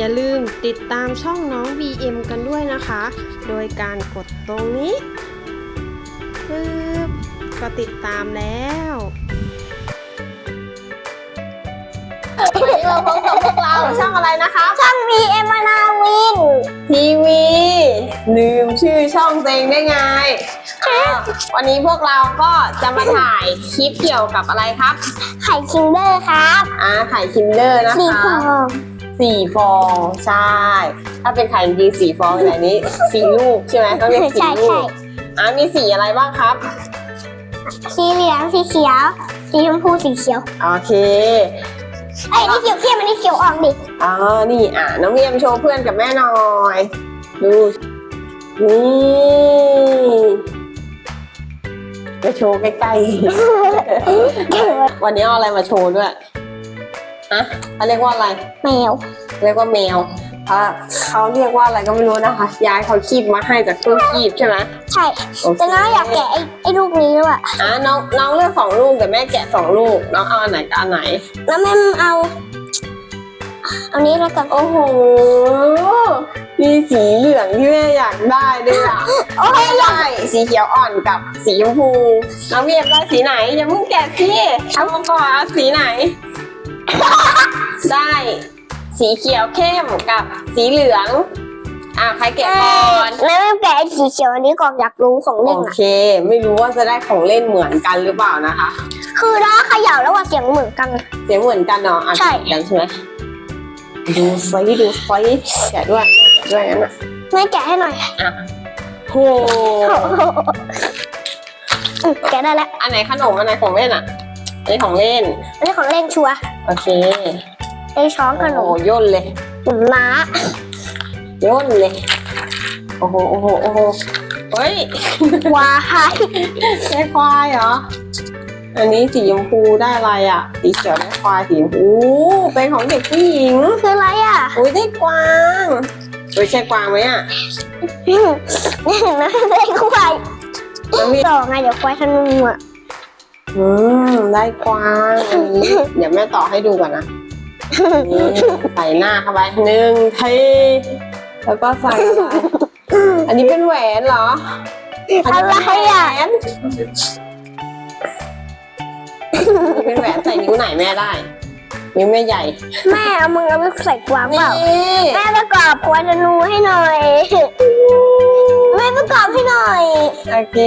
อย่าลืมติดตามช่องน้อง BM กันด้วยนะคะ โดยการกดตรงนี้ปึ๊บก็ติดตามแล้ววันนี้เราพบกับพวกเราช่องอะไรนะคะ ช่อง VM มนาวิน ทีวี ลืมชื่อช่องตัวเองได้ไงอ่าวันนี้พวกเราก็จะมาถ่ายคลิปเกี่ยวกับอะไรครับ ไข่คิงเดอร์ครับ อ่าไข่คินเดอร์นะสีคะฟอง สี่ฟองใช่ ถ้าเป็นไข่จริงๆสี่ฟองแต่อันนี้สี่ลูกใช่ไหมต้องเรียกสี่ใช่ลูใช่กอ่ามีสีอะไรบ้างครับ สีเหลืองสีเขียว สีชมพูสีเขียวโอเคเอ้ยนี่เขียวเข้มอันนี้เขียวอ่อนดิอ๋อนี่อะน้องเมียมโชว์เพื่อนกับแม่หน่อย ดูนี่ไปโชว์ใกล้ๆ วันนี้เอาอะไรมาโชว์ด้วย อะเขาเรียกว่าอะไร แมว เรียกว่าแมวเพราะเขาเรียกว่าอะไรก็ไม่รู้นะคะ ยายเขาคีบมาให้จากตู้คีบใช่ไหม ใช่โอเค แต่น้าอยากแกะไอ้ไอ้ลูกนี้ด้วยอะน้องน้องเลือกสองลูกแต่แม่แกะสองลูก น้องเอาอันไหนกับอันไหน แล้วแม่เอา เอานี้แล้วกันโอ้โห มีสีเหลืองที่แม่อยากได้ด้วยอะโอเคอยากได้สีเขียวอ่อนกับสีชมพู น้องเมียมได้สีไหนอย่าเพิ่งแกะสิเอามาก่อนเอาสีไหน ได้สีเขียวเข้มกับสีเหลือง อะใครแกะก่อนแล้วแม่แกะไอ้สีเขียวอันนี้ก่อนอยากรู้ของโอเล่นอะเค ไม่รู้ว่าจะได้ของเล่นเหมือนกันหรือเปล่านะคะ คือถ้าเขย่าแล้วว่าเสียงเหมือนกัน เสียงเหมือนกันเนาะอะใช่ เหมือนกันใช่ไหมดูไฟดูไฟแกะด้วยแกะด้วยงั้นอะแม่แกะให้หน่อยโอ้อืมแกะได้แล้วอันไหนขนมอันไหนของเล่นอะอันนี้ของเล่น อันนี้ของเล่นชัวร์ โอเคไอ้ช้อนขนโอ้มโหย่นเลยหนุนม้าย่นเลย โอ้โหโอ้โหโอ้โหเฮ้ย วายได้ควายเหรอ อันนี้สีชมพูได้อะไรอะ สีเขียวได้ควายสีชมพูเป็นของเด็กผู้หญิง คืออะไรอะอุ้ยได้กวางอุ้ยใช่กวางไหมอะอืมนะเป็นควายน้องมีต่อไงเดี๋ยวควายธนูอะ อืมได้กวางอันนี้ เดี๋ยวแม่ต่อให้ดูก่อนนะนี่ใส่หน้าเข้าไปหนึ่งทีแล้วก็ใส่อะไรอันนี้เป็นแหวนเหรออะไรอะแหวนเป็นแหวนใส่นิ้วไหนแม่ได้ นิ้วแม่ใหญ่ แม่เอามึงเอาไปใส่กวางเปล่านี่แม่ประกอบควายธนูให้หน่อย แม่ประกอบให้หน่อย โอเค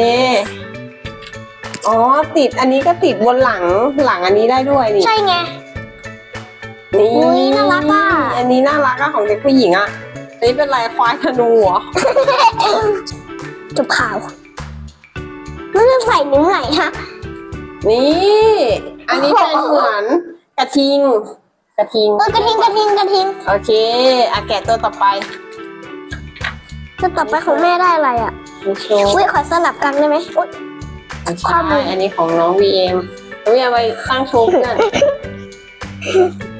อ๋อติดอันนี้ก็ติดบนหลังหลังอันนี้ได้ด้วยนี่ใช่ไง นี่อุ๊ยน่ารักอะ อันนี้น่ารักอะของเด็กผู้หญิงอะอันนี้เป็นลายควายธนูเหรอจบข่าวแล้วจะใส่นิ้วไหนฮะ นี่ อันนี้เป็นเหมือนกระทิง กระทิง เออกระทิงกระทิงกระทิงโอเคอะแกะตัวต่อไปจะต่อไปของแม่ได้อะไรอะดูโชว์ อุ้ยขอสลับกันได้ไหมอุ๊ยไม่ข้อ ใช่มืออันนี้ของน้องวีเอ็มน้องวีเอ็มไปตั้งโชว์เพื่อน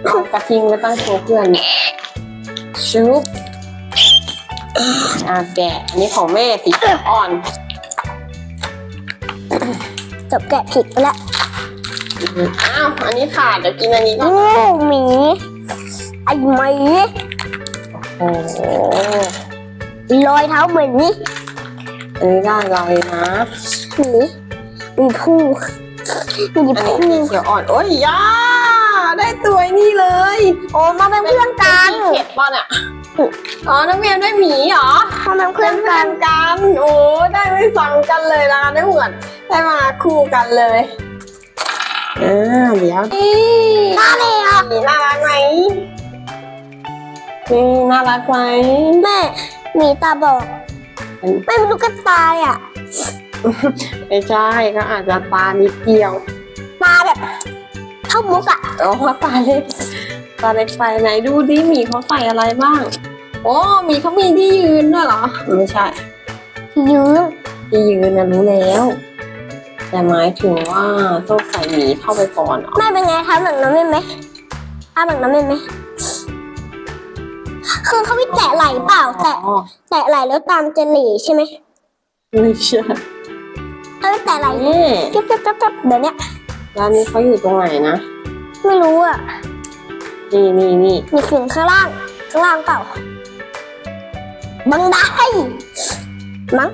เอากระทิงไปตั้งโชว์เพื่อนชุบอะแกะอันนี้ของแม่สีเขียวอ่อนจบแกะผิดไปแล้วอ้าวอันนี้ขาดเดี๋ยวกินอันนี้ก่อนโอ้หมีไอ้หมีโอ้โหรอยเท้าเหมือนนี่อันนี้ได้เลยนะหมี มีผู้มีอันนี้ผู้สีเขียวอ่อน โอ้ยย่าได้ตัวนี่เลยโอ้มาเป็นเพื่อนกันเข็ดป่ะเนี่ยอ๋อ น้องเมียนได้หมีเหรอมาเป็นเพื่อนกันกัน โอ้ ได้ไม่ซ้ำกันเลยนะ ได้เหมือน ได้มาคู่กันเลยอ่าเดี๋ยวนี่น่าเลยอะนี่น่ารักไหมนี่น่ารักไหม แม่หมีตาบอกแม่เป็นลูกกระตายอะ ไม่ใช่ก็อาจจะตานิดเดียวตาแบบเท่ามุกอะอ๋อตาเล็กตาเล็กไปไหนดูดิหมีเขาใส่อะไรบ้าง โอ้หมีเขามีที่ยืนด้วยเหรอ ไม่ใช่ยืนที่ยืนนะรู้แล้วแต่หมายถึงว่าต้องใส่หมีเข้าไปก่อนเหรอแม่เป็นไงทำแบบนั้นเป็นไหมทำแบบนั้นเป็นไหมคือเขาไม่แตะไหลเปล่า แตะอ๋อแตะไหลแล้วตามเจลลี่ใช่ไหมไม่ใช่ เขาไม่แตะไหลนี่จ๊บจ๊บจ๊บจ๊บเดี๋ยวเนี้ยร้านนี้เขาอยู่ตรงไหนนะ ไม่รู้อะ นี่นี่นี่มีเสียงข้างล่าง ข้างล่างเปล่า บังได้มั้ง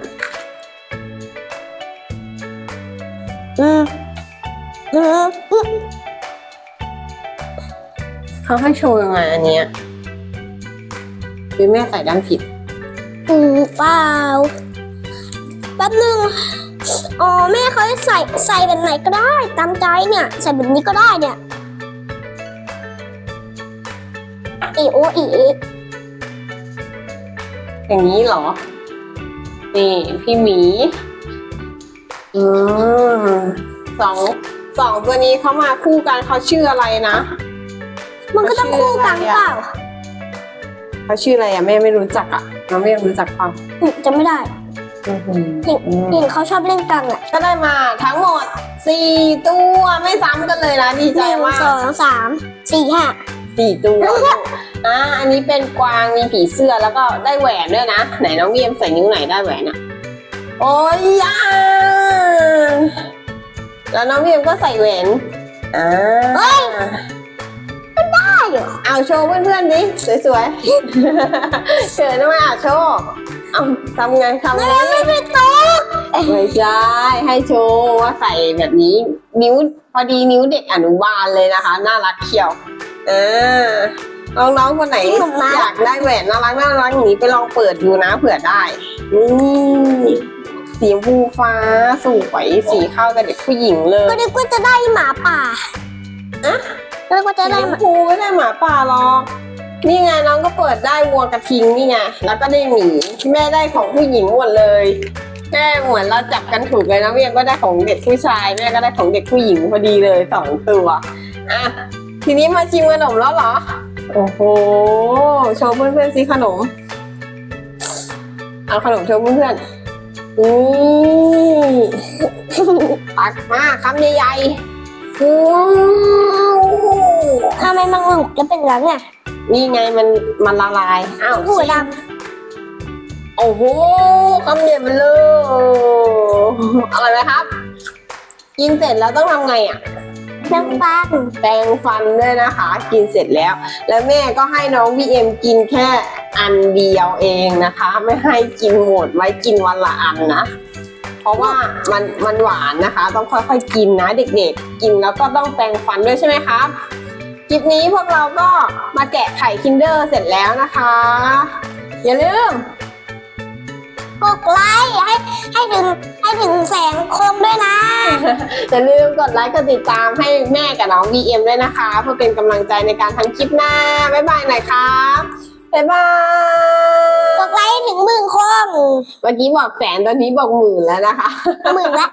อืมอืมอืมเขาให้โชว์ยังไงอันเนี้ยหรือแม่ใส่ด้านผิดอืมเปล่าแป๊บนึงอ๋อแม่เขาให้ใส่ใส่แบบไหนก็ได้ตามใจเนี่ย ใส่แบบนี้ก็ได้เนี่ยอีโออีเออย่างนี้เหรอ นี่พี่หมี อืมสองสองตัวนี้เขามาคู่กันเขาชื่ออะไรนะ มันก็ต้องคู่กันเปล่าเขาชื่ออะไรอะแม่ไม่รู้จักอะน้องไม่รู้จักเปล่าอืมจะไม่ได้อือ หือเห็นเห็นเขาชอบเล่นกันอะก็ได้มาทั้งหมดสี่ตัวไม่ซ้ำกันเลยนะดีหใจนึ่งมากสองสามสี่ห้าสี่ตัวอ่าอันนี้เป็นกวางมีผีเสื้อแล้วก็ได้แหวนด้วยนะ ไหนน้องเวียมใส่นิ้วไหนได้แหวนอะโอ้ยยาแล้วน้องเวียมก็ใส่แหวนอ่าได้เหรอเอาโชว์เพื่อนๆดิสวยๆเชิญมาอะโชว์ เอาทำไงทำไงไม่ไม่ตกไม่ใช่ให้โชว์ว่าใส่แบบนี้ นิ้วพอดีนิ้วเด็กอนุบาลเลยนะคะ น่ารักเขียวเออน้องๆคนไหนที่หนุ่มนะอยากได้แหวนน่ารักน่ารักอย่างนี้ไปลองเปิดดูนะเผื่อได้นี่สีชมพูฟ้าสวยสีเข้ากับเด็กผู้หญิงเลยก็นึกว่าจะได้หมาป่าอะก็นึกว่าจะสีได้ชหมมาพูไม่ได้หมาป่าหรอก นี่ไงน้องก็เปิดได้วัวกระทิงนี่ไงแล้วก็ได้หมีแม่ได้ของผู้หญิงหมดเลยแม่เหมือนเราจับกันถูกเลยนะเวียก็ได้ของเด็กผู้ชายแม่ก็ได้ของเด็กผู้หญิงพอดีเลยสองตัวอะทีนี้มาชิมขนมแล้วเหรอ โอ้โหโชว์เพื่อนๆสิขนมเอาขนมโชว์เพื่อนๆนี่ตักมากคำใหญ่ๆว้าวทำไมมันหลุดแล้วเป็นอย่างนั้นไง นี่ไงมันมันละลายอ้าวหัวดโอ้โหคำใหญ่ไปเลยอร่อยไหมครับ กินเสร็จแล้วต้องทำไงอะำน้ำปังแปรงฟันด้วยนะคะ กินเสร็จแล้ว แล้วแม่ก็ให้น้องบีเอ็มกินแค่อันเดียวเองนะคะ ไม่ให้กินหมดไว้กินวันละอันนะ เพราะว่ามันมันหวานนะคะ ต้องค่อยๆกินนะเด็กๆ กินแล้วก็ต้องแปรงฟันด้วยใช่ไหมครับ คลิปนี้พวกเราก็มาแกะไข่คินเดอร์เสร็จแล้วนะคะ อย่าลืมกดไลค์ให้ให้ถึงให้ถึงแสนคนด้วยนะ อย่าลืมกดไลค์กดติดตามให้แม่กับน้อง BM ด้วยนะคะ เพื่อเป็นกำลังใจในการทำคลิปหน้า บ๊ายบายหน่อยครับบ๊ายบายกดไลค์ให้ถึงหมื่นคนเมื่อกี้บอกแสนตอนนี้บอกหมื่นแล้วนะคะหมื่นละ